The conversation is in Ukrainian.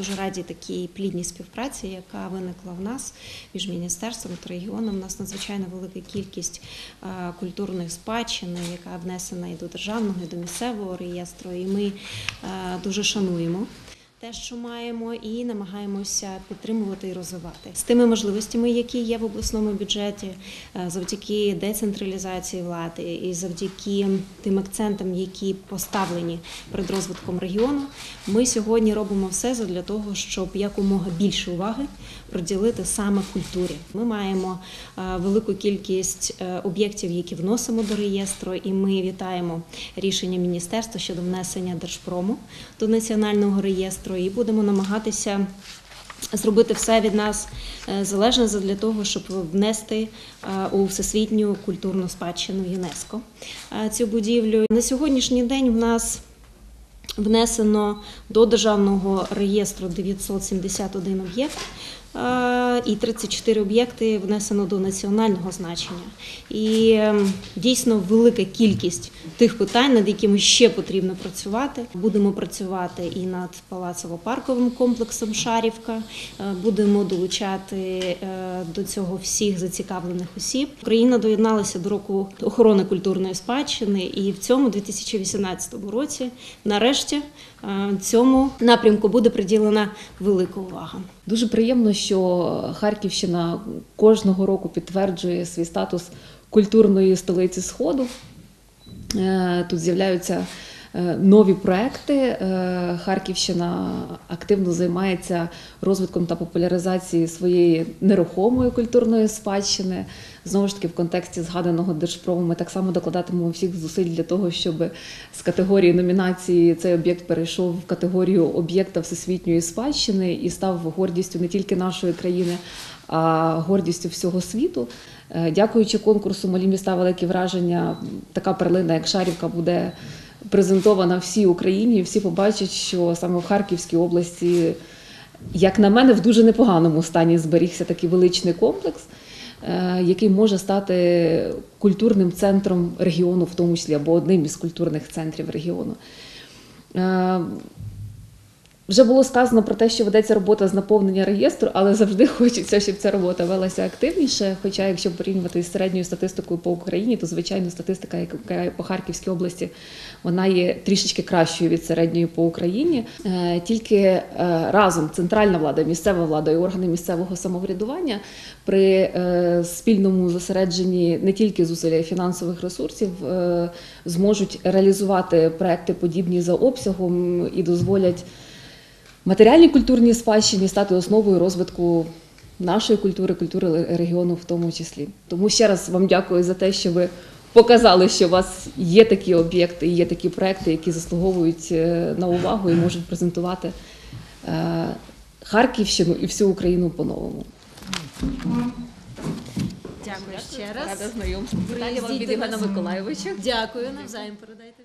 дуже раді такій плідній співпраці, яка виникла в нас між міністерством та регіоном. У нас надзвичайно велика кількість культурних культурної спадщини, яка внесена і до державного, і до місцевого реєстру. І ми е, дуже шануємо. Те, що маємо, і намагаємося підтримувати і розвивати з тими можливостями, які є в обласному бюджеті, е, завдяки децентралізації влади і завдяки тим акцентам, які поставлені перед розвитком регіону. Ми сьогодні робимо все для того, щоб якомога більше уваги приділити саме культурі. Ми маємо е, велику кількість е, об'єктів, які вносимо до реєстру, і ми вітаємо рішення міністерства щодо внесення держпрому до національного реєстру і будемо намагатися. Зробити все від нас е, залежне для того, щоб внести е, у всесвітню культурну спадщину ЮНЕСКО е, цю будівлю. На сьогоднішній день в нас внесено до державного реєстру 971 об'єкт. Е, І 34 об'єкти внесено до національного значення. І ем, дійсно велика кількість тих питань, над якими ще потрібно працювати. Будемо працювати і над палацово-парковим комплексом Шарівка. Е, Будемо долучати е, до цього всіх зацікавлених осіб. Україна доєдналася до року охорони культурної спадщини, і в цьому 2018 році, нарешті, цьому напрямку буде приділена велика увага. Дуже приємно, що Харківщина кожного року підтверджує свій статус культурної столиці Сходу. Е, Тут з'являються нові проекти. Е, Харківщина активно займається розвитком та популяризацією своєї нерухомої культурної спадщини. Знову ж таки, в контексті згаданого держпрому ми так само докладатимемо всіх зусиль для того, щоб з категорії номінації цей об'єкт перейшов в категорію об'єкта всесвітньої спадщини і став гордістю не тільки нашої країни, а гордістю всього світу. Е, Дякуючи конкурсу Малі міста великі враження, така перлина, як Шарівка, буде презентована всій Україні. Всі побачать, що саме в Харківській області, як на мене, в дуже непоганому стані зберігся такий величний комплекс, е, який може стати культурним центром регіону, в тому числі або одним із культурних центрів регіону. Вже було сказано про те, що ведеться робота з наповнення реєстру, але завжди хочеться, щоб ця робота велася активніше. Хоча, якщо порівнювати з середньою статистикою по Україні, то звичайно статистика, яка по Харківській області, вона є трішечки кращою від середньої по Україні. Е, Тільки е, разом центральна влада, місцева влада і органи місцевого самоврядування при е, спільному зосередженні не тільки зусилля фінансових ресурсів зможуть реалізувати проекти подібні за обсягом і дозволять матеріальній культурній спадщині стати основою розвитку нашої культури, культури регіону в тому числі. Тому ще раз вам дякую за те, що ви показали, що у вас є такі об'єкти, і є такі проекти, які заслуговують е, на увагу і можуть презентувати е, Харківщину і всю Україну по-новому. Дякую ще раз. Рада знайомству. Миколайовича. Дякую навзаєм передайте.